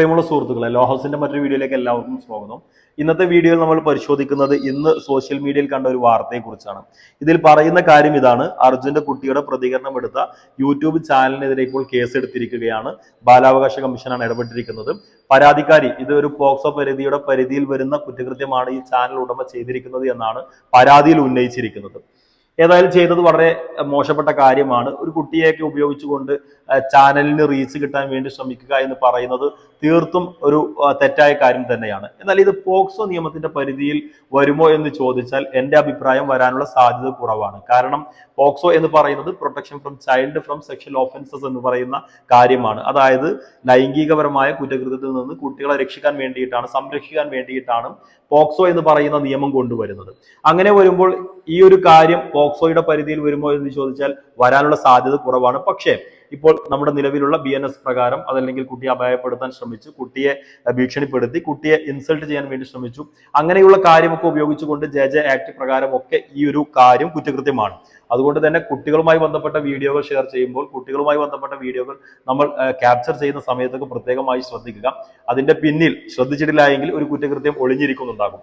പ്രിയമുള്ള സുഹൃത്തുക്കളെ ലോഹസിന്റെ മറ്റൊരു വീഡിയോയിലേക്ക് എല്ലാവർക്കും സ്വാഗതം. ഇന്നത്തെ വീഡിയോയിൽ നമ്മൾ പരിശോധിക്കുന്നത് ഇന്ന് സോഷ്യൽ മീഡിയയിൽ കണ്ട ഒരു വാർത്തയെക്കുറിച്ചാണ്. ഇതിൽ പറയുന്ന കാര്യം ഇതാണ്. അർജുന്റെ കുട്ടിയുടെ പ്രതികരണം എടുത്ത യൂട്യൂബ് ചാനലിനെതിരെ ഇപ്പോൾ കേസ് എടുത്തിരിക്കുകയാണ് ബാലാവകാശ കമ്മീഷനാണ് ഇടപെട്ടിരിക്കുന്നത്. പരാതിക്കാരി ഇത് ഒരു പോക്സോ പരിധിയുടെ പരിധിയിൽ വരുന്ന കുറ്റകൃത്യമാണ് ഈ ചാനൽ ഉടമ ചെയ്തിരിക്കുന്നത് എന്നാണ് പരാതിയിൽ ഉന്നയിച്ചിരിക്കുന്നത്. ഏതായാലും ചെയ്തത് വളരെ മോശപ്പെട്ട കാര്യമാണ്. ഒരു കുട്ടിയെയൊക്കെ ഉപയോഗിച്ചുകൊണ്ട് ചാനലിന് റീച്ച് കിട്ടാൻ വേണ്ടി ശ്രമിക്കുക എന്ന് പറയുന്നത് തീർത്തും ഒരു തെറ്റായ കാര്യം തന്നെയാണ്. എന്നാൽ ഇത് പോക്സോ നിയമത്തിന്റെ പരിധിയിൽ വരുമോ എന്ന് ചോദിച്ചാൽ എന്റെ അഭിപ്രായം വരാനുള്ള സാധ്യത കുറവാണ്. കാരണം പോക്സോ എന്ന് പറയുന്നത് protection from child from sexual offences എന്ന് പറയുന്ന കാര്യമാണ്. അതായത് ലൈംഗികപരമായ കുറ്റകൃത്യത്തിൽ നിന്ന് കുട്ടികളെ രക്ഷിക്കാൻ വേണ്ടിയിട്ടാണ് സംരക്ഷിക്കാൻ വേണ്ടിയിട്ടാണ് പോക്സോ എന്ന് പറയുന്ന നിയമം കൊണ്ടുവരുന്നത്. അങ്ങനെ വരുമ്പോൾ ഈ ഒരു കാര്യം പോക്സോയുടെ പരിധിയിൽ വരുമോ എന്ന് ചോദിച്ചാൽ വരാനുള്ള സാധ്യത കുറവാണ്. പക്ഷേ ഇപ്പോൾ നമ്മുടെ നിലവിലുള്ള ബി എൻ എസ് പ്രകാരം അതല്ലെങ്കിൽ കുട്ടിയെ അപായപ്പെടുത്താൻ ശ്രമിച്ചു കുട്ടിയെ ഭീഷണിപ്പെടുത്തി കുട്ടിയെ ഇൻസൾട്ട് ചെയ്യാൻ വേണ്ടി ശ്രമിച്ചു. അങ്ങനെയുള്ള കാര്യമൊക്കെ ഉപയോഗിച്ചുകൊണ്ട് ജെ ജെ ആക്ട് പ്രകാരം ഒക്കെ ഈ ഒരു കാര്യം കുറ്റകൃത്യമാണ്. അതുകൊണ്ട് തന്നെ കുട്ടികളുമായി ബന്ധപ്പെട്ട വീഡിയോകൾ ഷെയർ ചെയ്യുമ്പോൾ കുട്ടികളുമായി ബന്ധപ്പെട്ട വീഡിയോകൾ നമ്മൾ ക്യാപ്ചർ ചെയ്യുന്ന സമയത്തൊക്കെ പ്രത്യേകമായി ശ്രദ്ധിക്കുക. അതിന്റെ പിന്നിൽ ശ്രദ്ധിച്ചിട്ടില്ല എങ്കിൽ ഒരു കുറ്റകൃത്യം ഒളിഞ്ഞിരിക്കുന്നുണ്ടാകും.